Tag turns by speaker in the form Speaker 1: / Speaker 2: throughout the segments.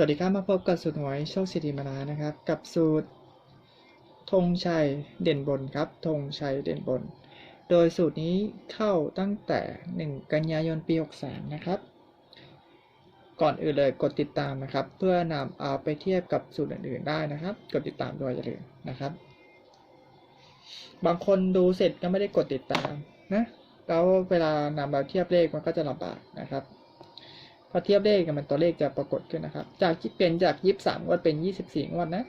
Speaker 1: สวัสดีครับมาพบกับสูตรหวยโชคสิทธิมานานะครับ กับสูตรธงชัยเด่นบนครับธงชัยเด่นบน โดยสูตรนี้เข้าตั้งแต่ 1 กันยายนปี 63 นะครับ ก่อนอื่นเลยกดติดตามนะครับ เพื่อนำเอาไปเทียบกับสูตรอื่นๆได้นะครับ กดติดตามด้วยอย่าลืมนะครับ บางคนดูเสร็จก็ไม่ได้กดติดตามนะแล้วเวลานำมาเทียบเลขมันก็จะลำบากนะครับ พอเทียบเลขกันมันตัวเลขจะปรากฏขึ้นนะครับ จากที่เปลี่ยนจากยี่สิบสามงวดเป็นยี่สิบสี่งวดนะ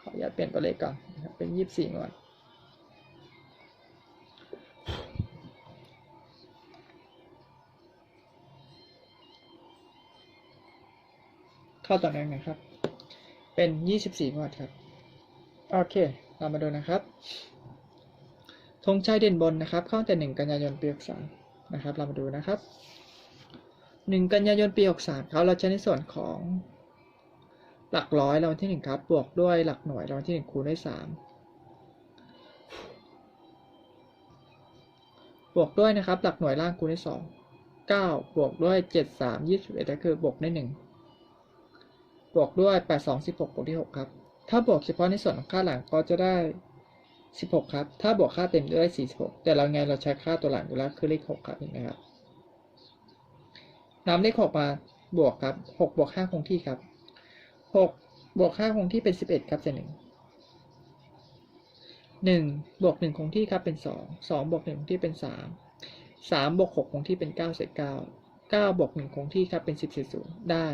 Speaker 1: ขออนุญาตเปลี่ยนตัวเลขก่อนเป็นยี่สิบสี่งวด เข้าต่อเนื่องนะครับ เป็นยี่สิบสี่งวดครับ โอเค เรามาดูนะครับธงชัยเด่นบนนะครับ เข้าแต่หนึ่งกันยายนปีหกสามนะครับ เรามาดูนะครับ หนึ่งกันยายนปีหกสามครับเราใช้ในส่วนของหลักร้อยรางวัลที่หนึ่งครับ บวกด้วยหลักหน่วยรางวัลที่หนึ่งคูณด้วยสามบวกด้วยนะครับ หลักหน่วยล่างคูณด้วยสองเก้าบวกด้วยเจ็ดสามยี่สิบเอ็ดก็คือบวกได้หนึ่งบวกด้วยแปดสองสิบหกบวกที่หกครับ ถ้าบวกเฉพาะในส่วนของค่าหลังก็จะได้สิบหกครับ ถ้าบวกค่าเต็มจะได้สี่สิบหกแต่เราไงเราใช้ค่าตัวหลังอยู่แล้วคือเลขหกครับเห็นไหมครับ นำเลขหกมาบวกครับหกบวกห้าคงที่ครับหกบวกห้าคงที่เป็นสิบเอ็ดครับเศษหนึ่งหนึ่งบวกหนึ่งคงที่ครับเป็นสองสองบวกหนึ่งคงที่เป็นสามสามบวกหกคงที่เป็นเก้าเศษเก้าเก้าบวกหนึ่งคงที่ครับเป็นสิบเศษศูนย์ได้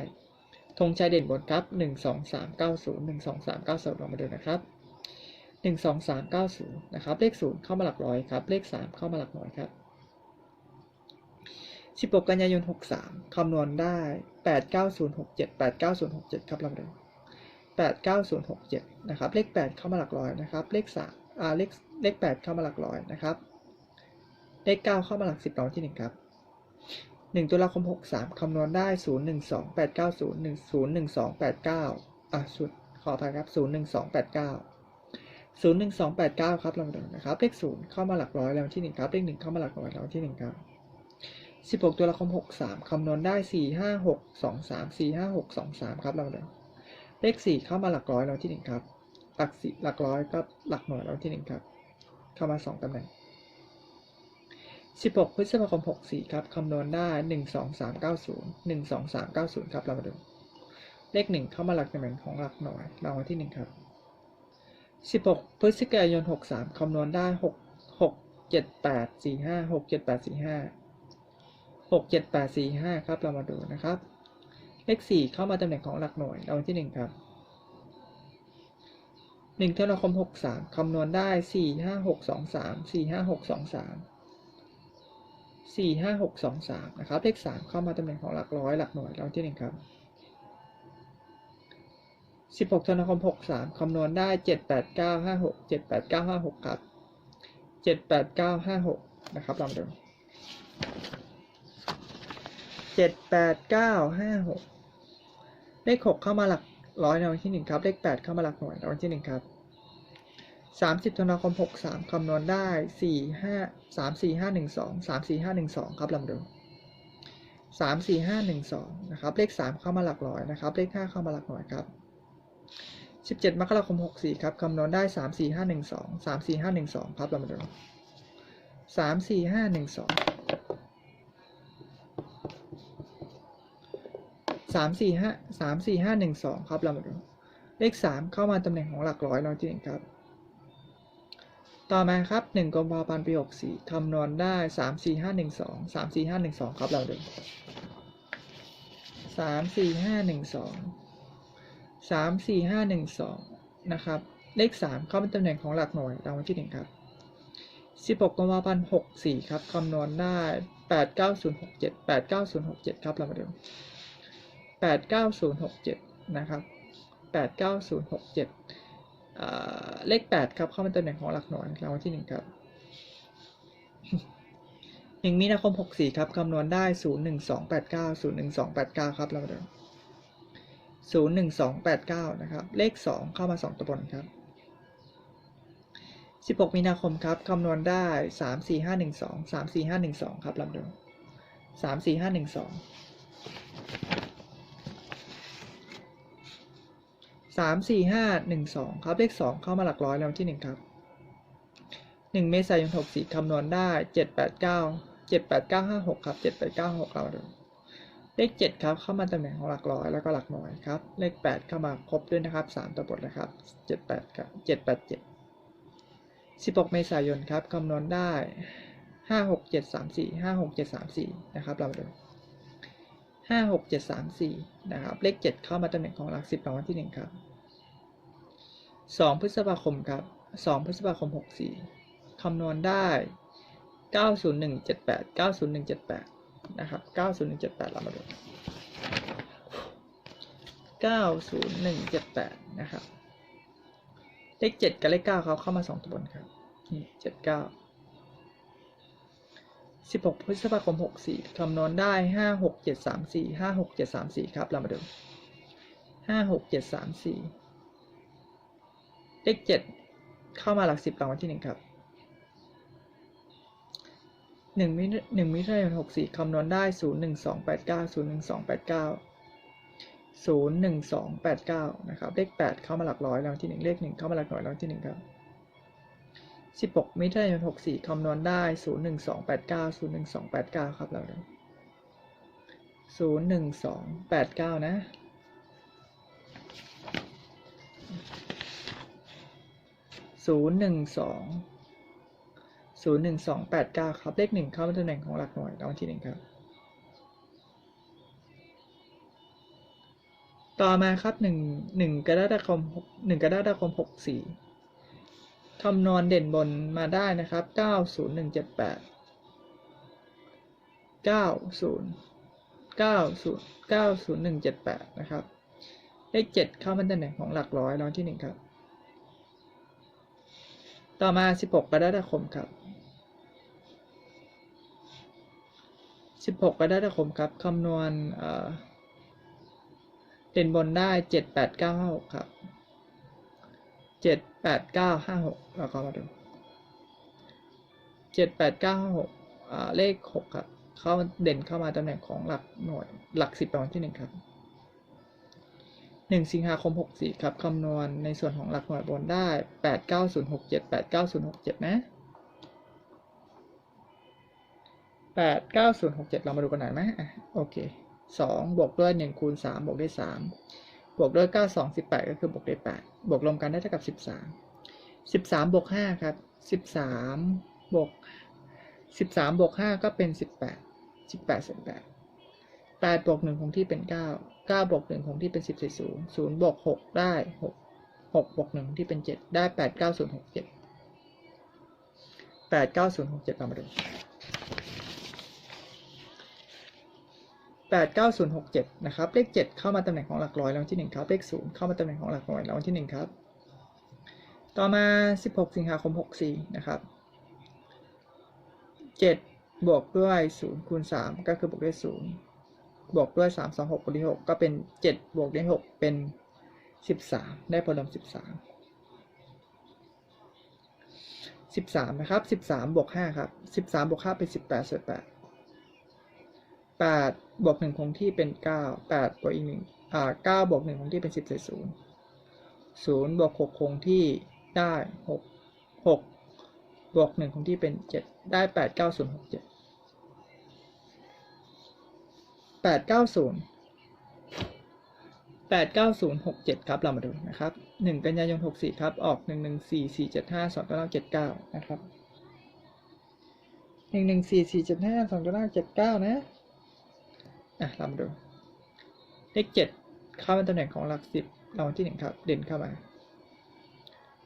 Speaker 1: ธงชัยเด่นบนครับหนึ่งสองสามเก้าศูนย์หนึ่งสองสามเก้าศูนย์ลองมาดูนะครับหนึ่งสองสามเก้าศูนย์นะครับ เลขศูนย์เข้ามาหลักร้อยครับ เลขสามเข้ามาหลักร้อยครับ 16 กันยายน 63 คำนวณได้ 89067 89067 ครับลำดับ89067 นะครับ เลข 8 เข้ามาหลักร้อยนะครับ เลข3อ่าเลขเลข 8 เข้ามาหลักร้อยนะครับ เลข 9 เข้ามาหลัก 10รางวัลที่ 1 ครับ 1 ตุลาคม 63 คำนวณได้ 012 890 101289 อะสุดขออภัยครับ 01289 01289 ครับลำดับนะครับ เลข 0 เข้ามาหลักร้อยรางวัลที่ 1 ครับ เลข 1 เข้ามาหลักร้อยรางวัลที่ 1 ครับ สิบหกตุลาคมหกสามคำนวณได้สี่ห้าหกสองสามสี่ห้าหกสองสามครับเราเลยเลขสี่เข้ามาหลักร้อยเราที่หนึ่งครับ หลักสี่หลักร้อยก็หลักหน่วยเราที่หนึ่งครับ เข้ามาสองตำแหน่งสิบหกพฤษภาคมหกสี่ครับคำนวณได้หนึ่งสองสามเก้าศูนย์หนึ่งสองสามเก้าศูนย์ครับเรามาดู เลขหนึ่งเข้ามาหลักตำแหน่งของหลักหน่วยรางวัลที่หนึ่งครับสิบหกพฤศจิกายนหกสามคำนวณได้หกหกเจ็ดแปดสี่ ห้าหกเจ็ดแปดสี่ห้าครับ เรามาดูนะครับ เลขสี่เข้ามาตำแหน่งของหลักหน่วยรางวัลที่หนึ่งครับหนึ่งธันวาคมหกสามคำนวณได้สี่ห้าหกสองสามสี่ห้าหกสองสามสี่ห้าหกสองสามนะครับ เลขสามเข้ามาตำแหน่งของหลักร้อยหลักหน่วยรางวัลที่หนึ่งครับสิบหกธันวาคมหกสามคำนวณได้เจ็ดแปดเก้าห้าหกเจ็ดแปดเก้าห้าหกครับจ็ดแปดเก้าห้าหกนะครับลองดู เจ็ดแปดเก้าห้าหกเลขหกเข้ามาหลักร้อยในวันที่หนึ่งครับ เลขแปดเข้ามาหลักหน่วยในวันที่หนึ่งครับสามสิบธันวาคมหกสามคำนวณได้สี่ห้าสามสี่ห้าหนึ่งสองสามสี่ห้าหนึ่งสองครับลองดูสามสี่ห้าหนึ่งสองนะครับ เลขสามเข้ามาหลักร้อยนะครับ เลขห้าเข้ามาหลักหน่วยครับ17มกราคม64ครับคำนวณได้3 4 5 1 2 3 4 5 1 2ครับเรามสี่ห้าหนึ่งสอง ดู3 4 5 1 2 3 4 5 3 4 5 1 2ครับเรามาดูเลข3เข้ามาตำแหน่งของหลักร้อยเราจริงครับ ต่อมาครับ1กุมภาพันธ์ปี64คำนวณได้3 4 5 1 2 3 4 5 1 2ครับเราดู3 4 5 1 2สามสี่ห้าหนึ่งสองนะครับเลขสามเข้าเป็นตำแหน่งของหลักหน่วยรางวัลที่หนึ่งครับสิบหกกุมภาพันธ์หกสี่ครับคำนวณได้แปดเก้าศูนย์หกเจ็ดแปดเก้าศูนย์หกเจ็ดครับเรามาดู 89067 นะครับ 89067เเลข 8 ครับเข้ามาตำแหน่งของหลักหน่วยรางวัลที่ 1 ครับหนึ่งมีนาคม 64 ครับคำนวณได้ 01289 01289 ครับเราเดิม01289 นะครับ เลข 2 เข้ามา 2 ตัวบนครับ 16 มีนาคมครับคำนวณได้ 34512 34512 ครับลำเดิม34512 สามสี่ห้าหนึ่งสองครับเลขสองเข้ามาหลักร้อยแล้วที่หนึ่งครับหนึ่งเมษายนหกสี่คำนวณได้เจ็ดแปดเก้าเจ็ดแปดเก้าห้าหกครับเจ็ดแปดเก้าหกเราดูเลข7ครับเข้ามาตำแหน่งของหลักร้อยแล้วก็หลักหน่วยครับ เลข8เข้ามาครบด้วยนะครับ3ตัวบทนะครับ7 8ครับ7 8 7 16เจ็ดสิบหกเมษายนครับคำนวณได้5 6 7 3 4 5 6 7 3 4นะครับเรามาดู5 6 7 3 4นะครับ เลข7เข้ามาตำแหน่งของหลัก10รางวัลที่1ครับ 2 พฤษภาคมครับ 2 พฤษภาคม 64 คำนวณได้ 90178 90178 นะครับ 90178 เรามาดู 90178 นะครับ เลข 7 กับเลข 9เขาเข้ามา 2 ตัวบนครับ นี่ 79 16 พฤษภาคม 64 คำนวณได้ 56734 56734 ครับ เรามาดู 56734 เลข7เข้ามาหลัก10รางวัลที่1ครับหนึ่งมิหนึ่งมิถุนายนหกสี่คำนวณได้ศูนย์หนึ่งสองแปดเก้าศูนย์หนึ่งสองแปดเก้าศูนย์หนึ่งสองแปดเก้านะครับ เลขแปดเข้ามาหลักร้อยรางวัลที่หนึ่งเลขหนึ่งเข้ามาหลักหน่วยรางวัลที่หนึ่งครับสิบหกมิถุนายนหกสี่คำนวณได้ศูนย์หนึ่งสองแปดเก้าศูนย์หนึ่งสองแปดเก้าครับเราศูนย์หนึ่งสองแปดเก้านะ ศูนย์หนึ่งสองศูนย์หนึ่งสองแปดเก้าครับ เลขหนึ่งเข้าเป็นตำแหน่งของหลักหน่วยรางวัลที่หนึ่งครับ ต่อมาครับหนึ่งหนึ่งกรกฎาคมหนึ่งกรกฎาคมหกสี่คำนวณเด่นบนมาได้นะครับเก้าศูนย์หนึ่งเจ็ดแปดเก้าศูนย์เก้าศูนย์เก้าศูนย์หนึ่งเจ็ดแปดนะครับ เลขเจ็ดเข้าเป็นตำแหน่งของหลักร้อยรางวัลที่หนึ่งครับ ต่อมา 16 กรกฎาคมครับ 16 กรกฎาคมครับคำนวณเด่นบนได้ 7 8 9 5 6 ครับ 7 8 9 5 6 เราก็มาดู 7 8 9 5 6อ่าเลข 6 ครับ เข้าเด่นเข้ามาตำแหน่งของหลักหน่วยหลัก 10รางวัลที่ 1 ครับ หนึ่งสิงหาคมหกสี่ครับ คำนวณในส่วนของหลักหน่วยบนได้แปดเก้าศูนย์หกเจ็ดแปดเก้าศูนย์หกเจ็ดนะแปดเก้าศูนย์หกเจ็ดเรามาดูกันหน่อยไหมอะโอเคสองบวกด้วยหนึ่งคูณสามบวกด้วยสามบวกด้วยเก้าสองสิบแปดก็คือบวกด้วยแปดบวกรวมกันได้เท่ากับสิบสามสิบสามบวกห้าครับสิบสามบวกสิบสามบวกห้าก็เป็นสิบแปดสิบ แปดบวกหนึ่งคงที่เป็นเก้าเก้าบวกหนึ่งคงที่เป็นสิบใส่ศูนย์ศูนย์บวกหกได้หกหกบวกหนึ่งที่เป็นเจ็ดได้แปดเก้าศูนย์หกเจ็ดแปดเก้าศูนย์หกเจ็ดเรามาดูแปดเก้าศูนย์หกเจ็ดนะครับเลขเจ็ดเข้ามาตำแหน่งของหลักร้อยรางวัลที่หนึ่งครับเลขศูนย์เข้ามาตำแหน่งของหลักหน่วยรางวัลที่หนึ่งครับ ต่อมาสิบหกสิงหาคมหกสี่นะครับเจ็ดบวกด้วยศูนย์คูณสามก็คือบวกด้วยศูนย์ บวกด้วยสามสองหกบวกด้วยหกก็เป็นเจ็ดบวกด้วยหกเป็นสิบสามได้ผลลัพธ์สิบสามสิบสามนะครับสิบสามบวกห้าครับสิบสามบวกห้าเป็นสิบแปดส่วนแปดแปดบวกหนึ่งคงที่เป็นเก้าแปดบวกอีกหนึ่งอ่าเก้าบวกหนึ่งคงที่เป็นสิบส่วนศูนย์ศูนย์บวกหกคงที่ได้หกหกบวกหนึ่งคงที่เป็นเจ็ดได้แปดเก้าศูนย์หกเจ็ด แปดเก้าศูนย์แปดเก้าศูนย์หกเจ็ดครับ เรามาดูนะครับหนึ่งกันยายนหกสี่ครับ ออกหนึ่งหนึ่งสี่สี่เจ็ดห้าสองเก้าเจ็ดเก้านะครับหนึ่งหนึ่งสี่สี่เจ็ดห้าสองเก้าเจ็ดเก้านะ อะเรามาดู เลขเจ็ดเข้าเป็นตำแหน่งของหลักสิบรางวัลที่หนึ่งครับ เด่นเข้ามา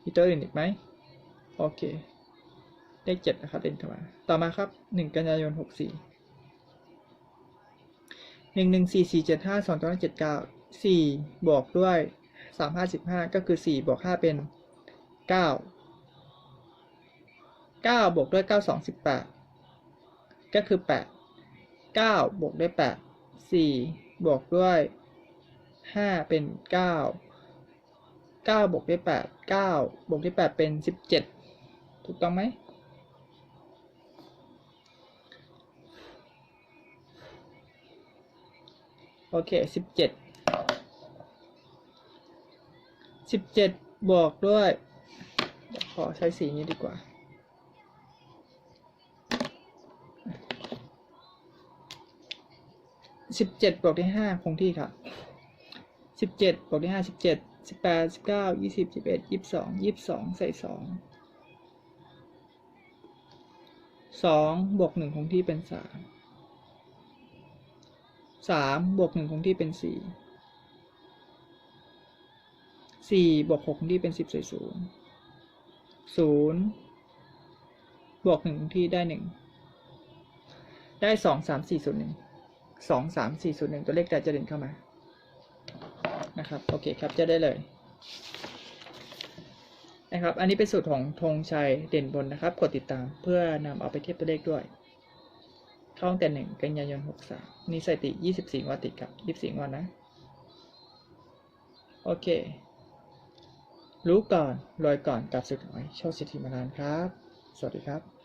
Speaker 1: มีตัวอื่นอีกไหม โอเค เลขเจ็ดนะครับ เด่นเข้ามา ต่อมาครับหนึ่งกันยายนหกสี่ หนึ่งหนึ่งสี่สี่เจ็ดห้าสองตัวเจ็ดเก้าสี่บวกด้วยสามห้าสิบห้าก็คือสี่บวกห้าเป็นเก้าเก้าบวกด้วยเก้าสองสิบแปดก็คือแปดเก้าบวกด้วยแปดสี่บวกด้วยห้าเป็นเก้าเก้าบวกด้วยแปดเก้าบวกด้วยแปดเป็นสิบเจ็ดถูกต้องไหม โอเคสิบเจ็ดสิบเจ็ดบวกด้วย ขอใช้สีนี้ดีกว่าสิบเจ็ดบวกด้วยห้าคงที่ครับสิบเจ็ดบวกด้วยห้าสิบเจ็ดสิบแปดสิบเก้ายี่สิบสิบเอ็ดยี่สิบสองยี่สิบสองใส่สองสองบวกหนึ่งคงที่เป็นสาม สามบวกหนึ่งคงที่เป็นสี่สี่บวกหกคงที่เป็นสิบใส่ศูนย์ศูนย์บวกหนึ่งคงที่ได้หนึ่งได้สองสามสี่ศูนย์หนึ่งสองสามสี่ศูนย์หนึ่งตัวเลขใดจะเด่นเข้ามานะครับโอเคครับจะได้เลยนะครับ อันนี้เป็นสูตรของธงชัยเด่นบนนะครับ กดติดตามเพื่อนำเอาไปเทียบตัวเลขด้วย เข้าตั้งแต่หนึ่งกันยายนหกสามนี่สถิติยี่สิบสี่วันติดกับยี่สิบสี่วันนะ โอเค รู้ก่อนรวยก่อนกับสุดหน่อยโชคสิทธิมานานครับ สวัสดีครับ